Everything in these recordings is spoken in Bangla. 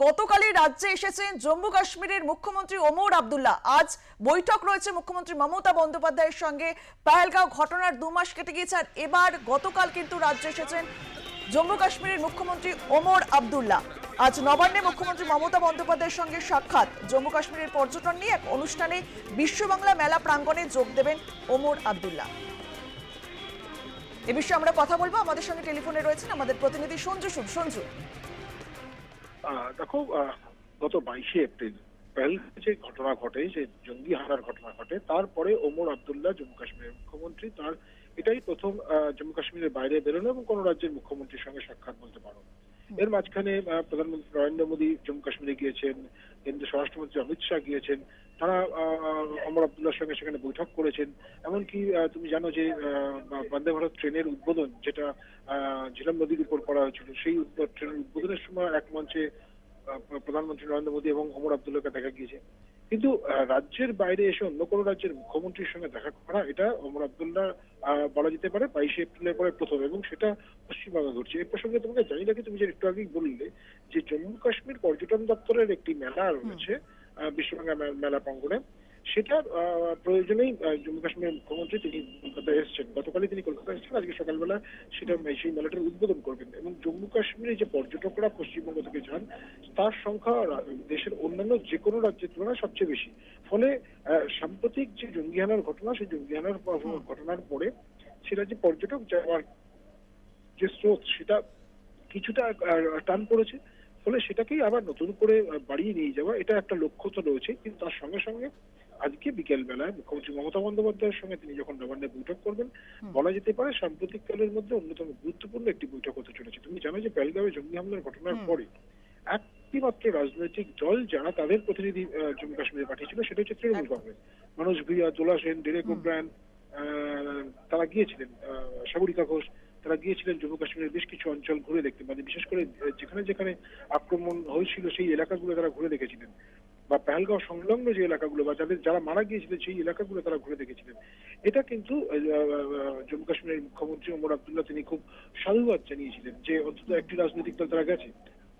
গতকালই রাজ্যে এসেছেন জম্মু কাশ্মীরের মুখ্যমন্ত্রী ওমর আবদুল্লাহ। আজ বৈঠক রয়েছে মুখ্যমন্ত্রী মমতা বন্দ্যোপাধ্যায়ের সঙ্গে। পাহেলগাঁও ঘটনার দু মাস কেটে গিয়েছে আর এবার গতকাল কিন্তু রাজ্যে এসেছেন জম্মু কাশ্মীরের মুখ্যমন্ত্রী ওমর আবদুল্লাহ। আজ নবান্নে মুখ্যমন্ত্রী মমতা বন্দ্যোপাধ্যায়ের সঙ্গে সাক্ষাৎ। জম্মু কাশ্মীরের পর্যটন নিয়ে এক অনুষ্ঠানে বিশ্ব বাংলা মেলা প্রাঙ্গণে যোগ দেবেন ওমর আবদুল্লাহ। এ বিষয়ে আমরা কথা বলব। আমাদের সঙ্গে টেলিফোনে রয়েছেন আমাদের প্রতিনিধি সঞ্জু সুদ সঞ্জু। দেখো গত বাইশে এপ্রিল যে ঘটনা ঘটে, যে জঙ্গি হানার ঘটনা ঘটে, তারপরে ওমর আবদুল্লাহ, জম্মু কাশ্মীরের মুখ্যমন্ত্রী, তার এটাই প্রথম জম্মু কাশ্মীরের বাইরে বেরোনো এবং কোন রাজ্যের মুখ্যমন্ত্রীর সঙ্গে সাক্ষাৎ বলতে পারো। এর মাঝখানে প্রধানমন্ত্রী নরেন্দ্র মোদী জম্মু কাশ্মীরে গিয়েছেন, কেন্দ্রীয় স্বরাষ্ট্রমন্ত্রী অমিত শাহ গিয়েছেন, তারা অমর আবদুল্লার সঙ্গে সেখানে বৈঠক করেছেন। এমনকি তুমি জানো যে বন্দে ভারত ট্রেনের উদ্বোধন যেটা ঝিলাম নদীর উপর করা হয়েছিল, সেই ট্রেনের উদ্বোধনের সময় এক মঞ্চে প্রধানমন্ত্রী নরেন্দ্র মোদী এবং অমর আবদুল্লাহকে দেখা গিয়েছে। কিন্তু রাজ্যের বাইরে এসে অন্য কোনো রাজ্যের মুখ্যমন্ত্রীর সঙ্গে দেখা করা এটা ওমর আবদুল্লাহ বলা যেতে পারে বাইশে এপ্রিলের পরে প্রথম এবং সেটা পশ্চিমবঙ্গে ঘটছে। এর প্রসঙ্গে তোমাকে জানি রাখি তুমি যে একটু আগেই বললে যে জম্মু কাশ্মীর পর্যটন দপ্তরের একটি মেলা রয়েছে বিশ্ববাংলা মেলা প্রাঙ্গণে। সেটার আহ, প্রয়োজনেই জম্মু কাশ্মীরের মুখ্যমন্ত্রী তিনি কলকাতায় এসেছেন। গতকালই তিনি এসেছেন আজকে সকালবেলা সেটা সেই মেলাটার উদ্বোধন করবেন। এবং জম্মু কাশ্মীরে যে পর্যটকরা পশ্চিমবঙ্গ থেকে যান তার সংখ্যা দেশের অন্যান্য যে কোনো রাজ্যের তুলনায় সবচেয়ে বেশি। ফলে সাম্প্রতিক যে জঙ্গি হানার ঘটনা সেই জঙ্গি হানার ঘটনার পরে সেটা যে পর্যটক যাওয়ার যে স্রোত সেটা কিছুটা টান পড়েছে। ফলে সেটাকেই আবার নতুন করে বাড়িয়ে নিয়ে যাওয়া এটা একটা লক্ষ্য তো রয়েছে। কিন্তু তার সঙ্গে সঙ্গে আজকে বিকেল বেলায় মুখ্যমন্ত্রী মমতা বন্দ্যোপাধ্যায়ের সঙ্গে তিনি যখন নবান্নে বৈঠক করবেন বলা যেতে পারে সাম্প্রতিক কালের মধ্যে অন্যতম গুরুত্বপূর্ণ একটি বৈঠক হতে চলেছে। তুমি জানো যে পেলগাঁওয়ে জঙ্গি হামলার ঘটনার পরে একটি মাত্র রাজনৈতিক দল যারা তাদের প্রতিনিধি জম্মু কাশ্মীরে পাঠিয়েছিল সেটা হচ্ছে তৃণমূল কংগ্রেস। মানুষ ভুইয়া দোলা সেন ডেরেক। ওব্রায়ন তারা গিয়েছিলেন আহ, সাগরিকা ঘোষ তারা গিয়েছিলেন জম্মু কাশ্মীরের বেশ কিছু অঞ্চল ঘুরে দেখতে। মানে বিশেষ করে যেখানে যেখানে আক্রমণ হয়েছিল সেই এলাকাগুলো তারা ঘুরে দেখেছিলেন। বা পেহেলগাঁও সংলগ্ন যে এলাকাগুলো বা যাদের, যারা মারা গিয়েছিলেন সেই এলাকাগুলো তারা ঘুরে দেখেছিলেন। এটা কিন্তু জম্মু কাশ্মীরের মুখ্যমন্ত্রী ওমর আবদুল্লাহ তিনি খুব সাধুবাদ জানিয়েছিলেন যে অন্তত একটি রাজনৈতিক দল তারা গেছে,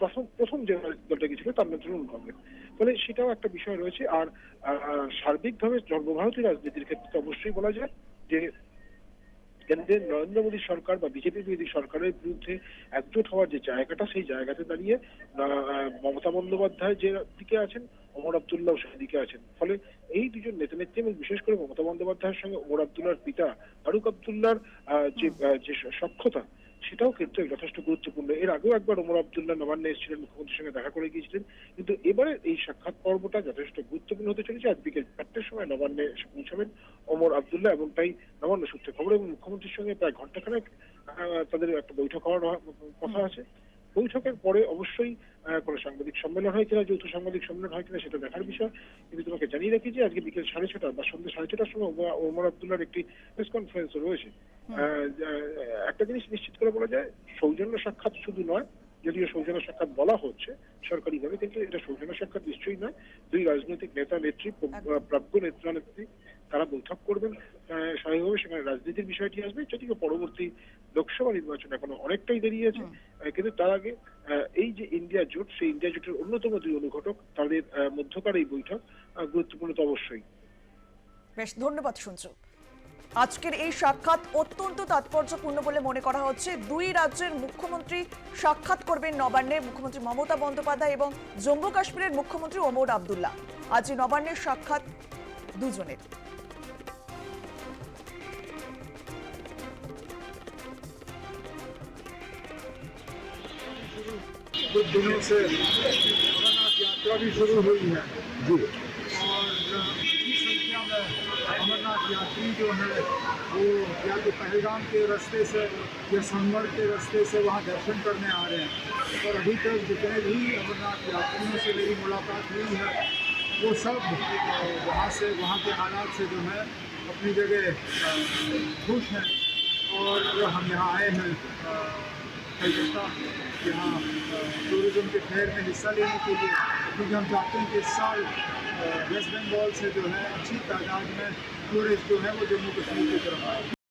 প্রথম প্রথম যে দলটা গেছিল তার নাম তৃণমূল কংগ্রেস। ফলে সেটাও একটা বিষয় রয়েছে, আর সার্বিকভাবে সর্বভারতীয় রাজনীতির ক্ষেত্রে তো অবশ্যই বলা যায় যে কেন্দ্রের নরেন্দ্র মোদী সরকার বা বিজেপি বিরোধী সরকারের বিরুদ্ধে একজোট হওয়ার যে জায়গাটা, সেই জায়গাতে দাঁড়িয়ে মমতা বন্দ্যোপাধ্যায় যে দিকে আছেন ওমর আবদুল্লাহ সেদিকে আছেন। ফলে এই দুজন নেতা নেত্রী এবং বিশেষ করে মমতা বন্দ্যোপাধ্যায়ের সঙ্গে ওমর আবদুল্লাহর পিতা ফারুক আবদুল্লাহর যে যে সক্ষতা সেটাও কিন্তু যথেষ্ট গুরুত্বপূর্ণ। এর আগেও একবার ওমর আবদুল্লাহ নবান্নে এসেছিলেন মুখ্যমন্ত্রীর সঙ্গে দেখা করে গিয়েছিলেন। কিন্তু এবারে এই সাক্ষাৎ পর্বটা যথেষ্ট গুরুত্বপূর্ণ হতে চলেছে। আজ বিকেল চারটের সময় নবান্নে এসে পৌঁছাবেন ওমর আবদুল্লাহ এবং তাই নবান্ন সূত্রে খবর এবং মুখ্যমন্ত্রীর সঙ্গে প্রায় ঘন্টাখানেক তাদের একটা বৈঠক হওয়ার কথা আছে। বৈঠকের পরে অবশ্যই কোনো সাংবাদিক সম্মেলন হয় কিনা যৌথ সাংবাদিক সম্মেলন হয় কিনা সেটা দেখার বিষয়। কিন্তু তোমাকে জানিয়ে রাখি যে আজকে বিকেল সাড়ে ছটা বা সন্ধ্যে সাড়ে ছটার সময় ওমর- আবদুল্লাহর একটি প্রেস কনফারেন্স রয়েছে। একটা জিনিস নিশ্চিত করে বলা যায় সৌজন্য সাক্ষাৎ শুধু নয় যদিও সৌজন্য সাক্ষাৎ বলা হচ্ছে সরকারিভাবে কিন্তু এটা সৌজন্য সাক্ষাৎ নিশ্চয়ই নয়। দুই রাজনৈতিক নেতা নেত্রী প্র- প্রাজ্ঞ নেতা নেত্রী তারা বৈঠক করবেন। আহ, স্বাভাবিকভাবে সেখানে রাজনীতির বিষয়টি আসবে। যদিও পরবর্তী লোকসভা নির্বাচন এখনও অনেকটাই দেরি আছে। কিন্তু তার আগে এই যে ইন্ডিয়া জোট, সেই ইন্ডিয়া জোটের অন্যতম দুই অনুঘটক, তাদের মধ্যকার এই বৈঠক গুরুত্বপূর্ণ তো অবশ্যই। বেশ, ধন্যবাদ শুনছো। আজকের এই সাক্ষাৎ অত্যন্ত তাৎপর্যপূর্ণ বলে মনে করা হচ্ছে। দুই রাজ্যের মুখ্যমন্ত্রী সাক্ষাৎ করবেন নবান্নে মুখ্যমন্ত্রী মমতা বন্দ্যোপাধ্যায় এবং জম্মু কাশ্মীরের মুখ্যমন্ত্রী ওমর আবদুল্লাহ। আজ নবান্নের সাক্ষাৎ দুজনের। कुछ दिनों से अमरनाथ यात्रा भी शुरू हुई है। जी। और बड़ी संख्या में अमरनाथ यात्री जो है वो या तो पहलगाम के रास्ते से या सोनमर्ग के रास्ते से वहाँ दर्शन करने आ रहे हैं। और अभी तक जितने भी अमरनाथ यात्रियों से मेरी मुलाकात हुई है वो सब वहाँ से वहाँ के हालात से जो है अपनी जगह खुश हैं और हम यहाँ आए हैं। अ, कलकत्ता यहाँ टूरिज़्म के फेयर में हिस्सा लेने के लिए क्योंकि हम चाहते हैं कि इस साल वेस्ट बंगाल से जो है अच्छी तादाद में टूरिस्ट जो है वो जम्मू कश्मीर की तरफ़ आए।